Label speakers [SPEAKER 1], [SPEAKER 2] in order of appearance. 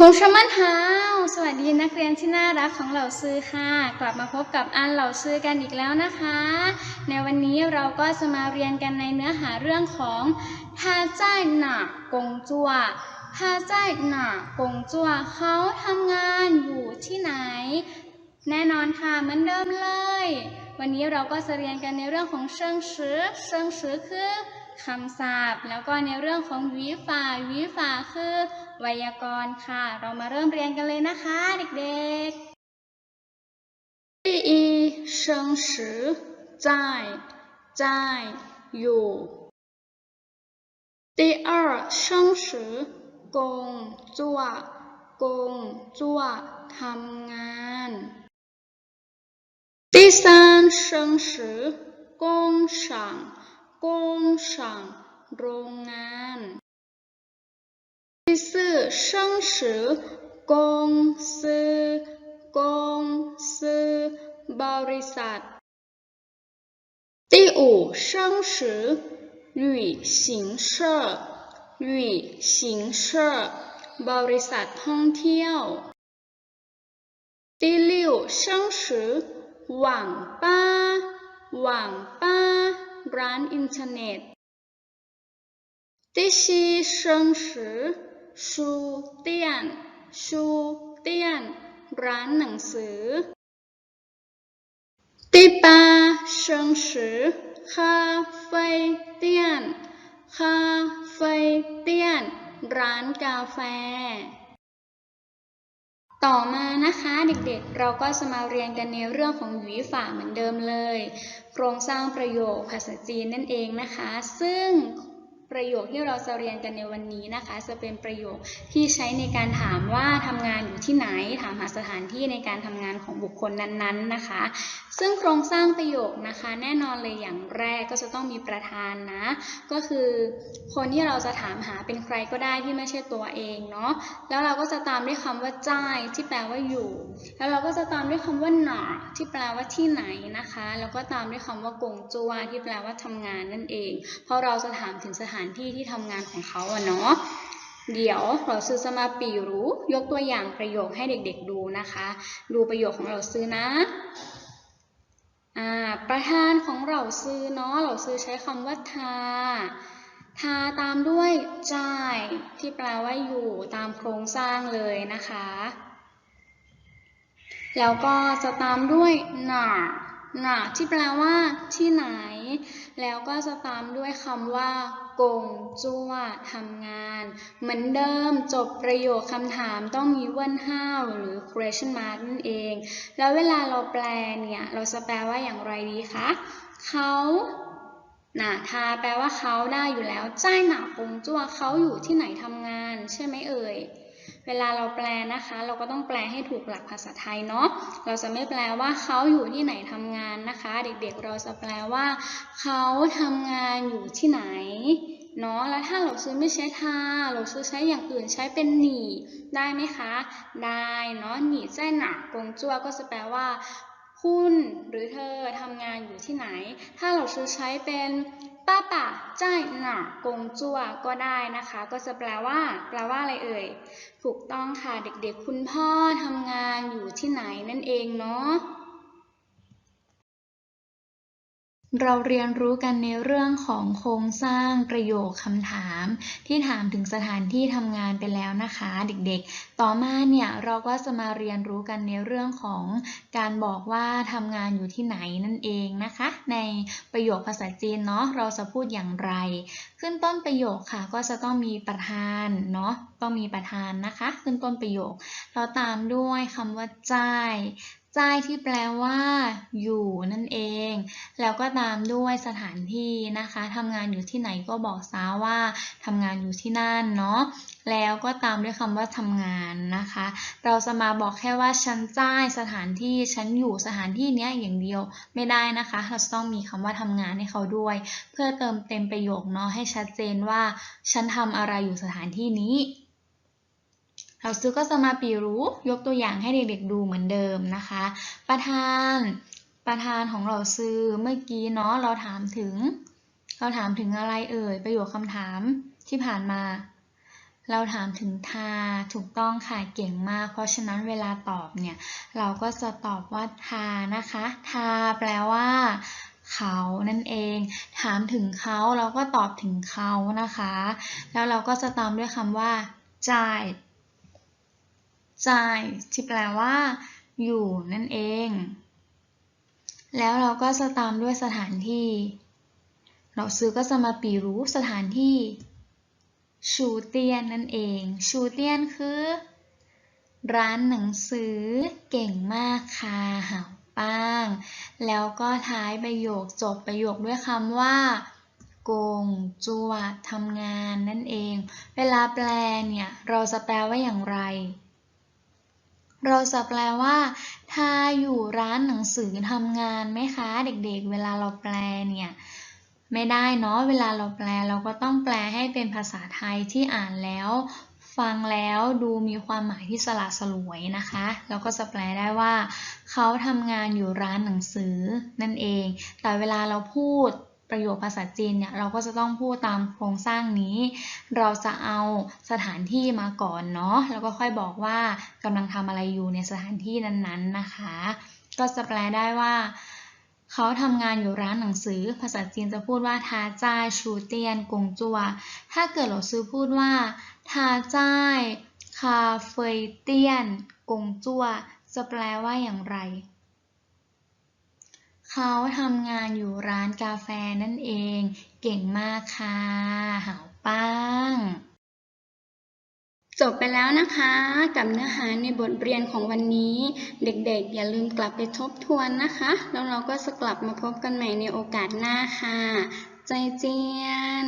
[SPEAKER 1] ทงชมันฮาวสวัสดีนักเรียนที่น่ารักของเหล่าซื้อค่ะ กลับมาพบกับอันเหล่าซื้อกันอีกแล้วนะคะ ในวันนี้เราก็จะมาเรียนกันในเนื้อหาเรื่องของทาจ่ายหนักกงจัวทาจ่ายหนักกงจัวเขาทำงานอยู่ที่ไหน แน่นอนค่ะมันเดิมเลย วันนี้เราก็จะเรียนกันในเรื่องของเชิงซื้อเชิงซื้อคือคำศัพท์ แล้วก็ในเรื่องของวีฝาวีฝาคือ ไวยากรณ์ค่ะ เรามาเริ่มเรียนกันเลยนะคะเด็กๆ第一生词在在อยู่第二生词工作工作ทำงาน 第三生词工厂工厂โรงงาน 第四生词公司公司บริษัท第五生词旅行社旅行社บริษัทท่องเที่ยว 第六生词网吧网吧ร้านอินเทอร์เน็ต第七生词 书店书店ร้านหนังสือ第八生词咖啡店咖啡店ร้านกาแฟ ต่อมานะคะเด็กๆ เราก็จะมาเรียนกันในเรื่องของหวีฝ่าเหมือนเดิมเลย โครงสร้างประโยคภาษาจีนนั่นเองนะคะ ซึ่ง ประโยคที่เราจะเรียนกันในวันนี้นะคะ จะเป็นประโยคที่ใช้ในการถามว่าทำงานอยู่ที่ไหน ถามหาสถานที่ในการทำงานของบุคคลนั้นๆนะคะ ซึ่งโครงสร้างประโยคนะคะ แน่นอนเลยอย่างแรกก็จะต้องมีประธานนะ ก็คือคนที่เราจะถามหาเป็นใครก็ได้ที่ไม่ใช่ตัวเองเนาะแล้วเราก็จะตามด้วยคำว่าจ้ายที่แปลว่าอยู่ แล้วเราก็จะตามด้วยคำว่าหนาที่แปลว่าที่ไหนนะคะ แล้วก็ตามด้วยคำว่ากงจัวที่แปลว่าทำงานนั่นเองเพราะเราจะถามถึงสถานานที่ที่ทำงานของเขาอะเนาะเดี๋ยวเราซื้อจะมาปีรู้ยกตัวอย่างประโยคให้เด็กๆดูนะคะ ดูประโยคของเราซื้อนะอ่าประธานของเราซื้อเนาะเราซื้อใช้คำว่าทา ทาตามด้วยจ่าย ที่แปลว่าอยู่ตามโครงสร้างเลยนะคะ แล้วก็จะตามด้วยหนา หนาที่แปลว่าที่ไหน แล้วก็จะตามด้วยคำว่ากงจั่วทำงาน เหมือนเดิมจบประโยคคำถามต้องมีเวินห้าวหรือ question mark นั่นเอง แล้วเวลาเราแปลเนี่ย เราจะแปลว่าอย่างไรดีคะเขาน่ะทาแปลว่าเขาได้อยู่แล้วจ้ายหนากงจั่วเขาอยู่ที่ไหนทำงาน ใช่ไหมเอ่ย เวลาเราแปลนะคะ เราก็ต้องแปลให้ถูกหลักภาษาไทยเนาะ เราจะไม่แปลว่าเขาอยู่ที่ไหนทำงานนะคะ เด็กๆเราจะแปลว่า เขาทำงานอยู่ที่ไหนเนาะ แล้วถ้าเราซื้อไม่ใช้ทาเราซื้อใช้อย่างอื่นใช้เป็นหนีได้ไหมคะ ได้เนาะหนีใจหนักกงจั่วก็จะแปลว่า คุณหรือเธอทำงานอยู่ที่ไหน ถ้าเราซื้อใช้เป็นป้าป่าจ้ายหนากงจั่วก็ได้นะคะ ก็จะแปลว่า แปลว่าอะไรเอ่ย ถูกต้องค่ะเด็กๆ คุณพ่อทำงานอยู่ที่ไหนนั่นเองเนาะ เราเรียนรู้กันในเรื่องของโครงสร้างประโยคคำถาม ที่ถามถึงสถานที่ทำงานไปแล้วนะคะ เด็กๆ ต่อมาเนี่ยเราก็จะมาเรียนรู้กันในเรื่องของการบอกว่าทำงานอยู่ที่ไหนนั่นเองนะคะ ในประโยคภาษาจีนเนาะเราจะพูดอย่างไร ขึ้นต้นประโยคค่ะ ก็จะต้องมีประธานเนาะต้องมีประธานนะคะ ขึ้นต้นประโยค เราตามด้วยคำว่าจ่าย จ่ายที่แปลว่า อยู่นั่นเอง แล้วก็ตามด้วยสถานที่นะคะทำงานอยู่ที่ไหนก็บอกซาว่าทำงานอยู่ที่นั่นเนาะแล้วก็ตามด้วยคำว่าทำงานนะคะ เราจะมาบอกแค่ว่าฉันจ่ายสถานที่ฉันอยู่สถานที่เนี้ยอย่างเดียวไม่ได้นะคะ เราต้องมีคำว่าทำงานให้เขาด้วย เพื่อเติมเต็มประโยคเนาะให้ชัดเจนว่า ฉันทำอะไรอยู่สถานที่นี้ เราซื้อก็จะมาปีรู้ยกตัวอย่างให้เด็กๆดูเหมือนเดิมนะคะ ประธานประธานของเราซื้อเมื่อกี้เนาะเราถามถึง เราถามถึงอะไรเอ่ยประโยคคำถามที่ผ่านมา เราถามถึงทาถูกต้องค่ะเก่งมาก เพราะฉะนั้นเวลาตอบเนี่ย เราก็จะตอบว่าทานะคะทาแปลว่าเขานั่นเอง ถามถึงเขาเราก็ตอบถึงเขานะคะ แล้วเราก็จะตามด้วยคำว่าจ่าย 在ที่แปลว่า อยู่นั่นเอง แล้วเราก็จะตามด้วยสถานที่ เราซื้อก็จะมาปีรู้สถานที่ชูเตียนนั่นเอง ชูเตียนคือ ร้านหนังสือเก่งมากค่ะหาวป้าง แล้วก็ท้ายประโยคจบประโยคด้วยคำว่ากงจัวทำงานนั่นเอง เวลาแปลเนี่ย เราจะแปลว่าอย่างไร เราจะแปลว่าถ้าอยู่ร้านหนังสือทำงานไหมคะ เด็กๆ เวลาเราแปลเนี่ยไม่ได้เนาะเวลาเราแปลเราก็ต้องแปลให้เป็นภาษาไทยที่อ่านแล้ว ฟังแล้วดูมีความหมายที่สละสลวยนะคะเราก็จะแปลได้ว่า เขาทำงานอยู่ร้านหนังสือนั่นเอง แต่เวลาเราพูด ประโยคภาษาจีนเนี่ยเราก็จะต้องพูดตามโครงสร้างนี้ เราจะเอาสถานที่มาก่อนเนาะแล้วก็ค่อยบอกว่ากำลังทำอะไรอยู่ในสถานที่นั้นๆนะคะ ก็จะแปลได้ว่า เขาทำงานอยู่ร้านหนังสือ ภาษาจีนจะพูดว่าทาจ้ายชูเตียนกงจัว ถ้าเกิดเราซื้อพูดว่าทาจ้ายคาเฟยเตียนกงจัวจะแปลว่าอย่างไร เขาทำงานอยู่ร้านกาแฟนั่นเอง เก่งมากค่ะหาวปังจบไปแล้วนะคะ กับเนื้อหาในบทเรียนของวันนี้ เด็กๆ อย่าลืมกลับไปทบทวนนะคะ แล้วเราก็จะกลับมาพบกันใหม่ในโอกาสหน้าค่ะ ใจเจียน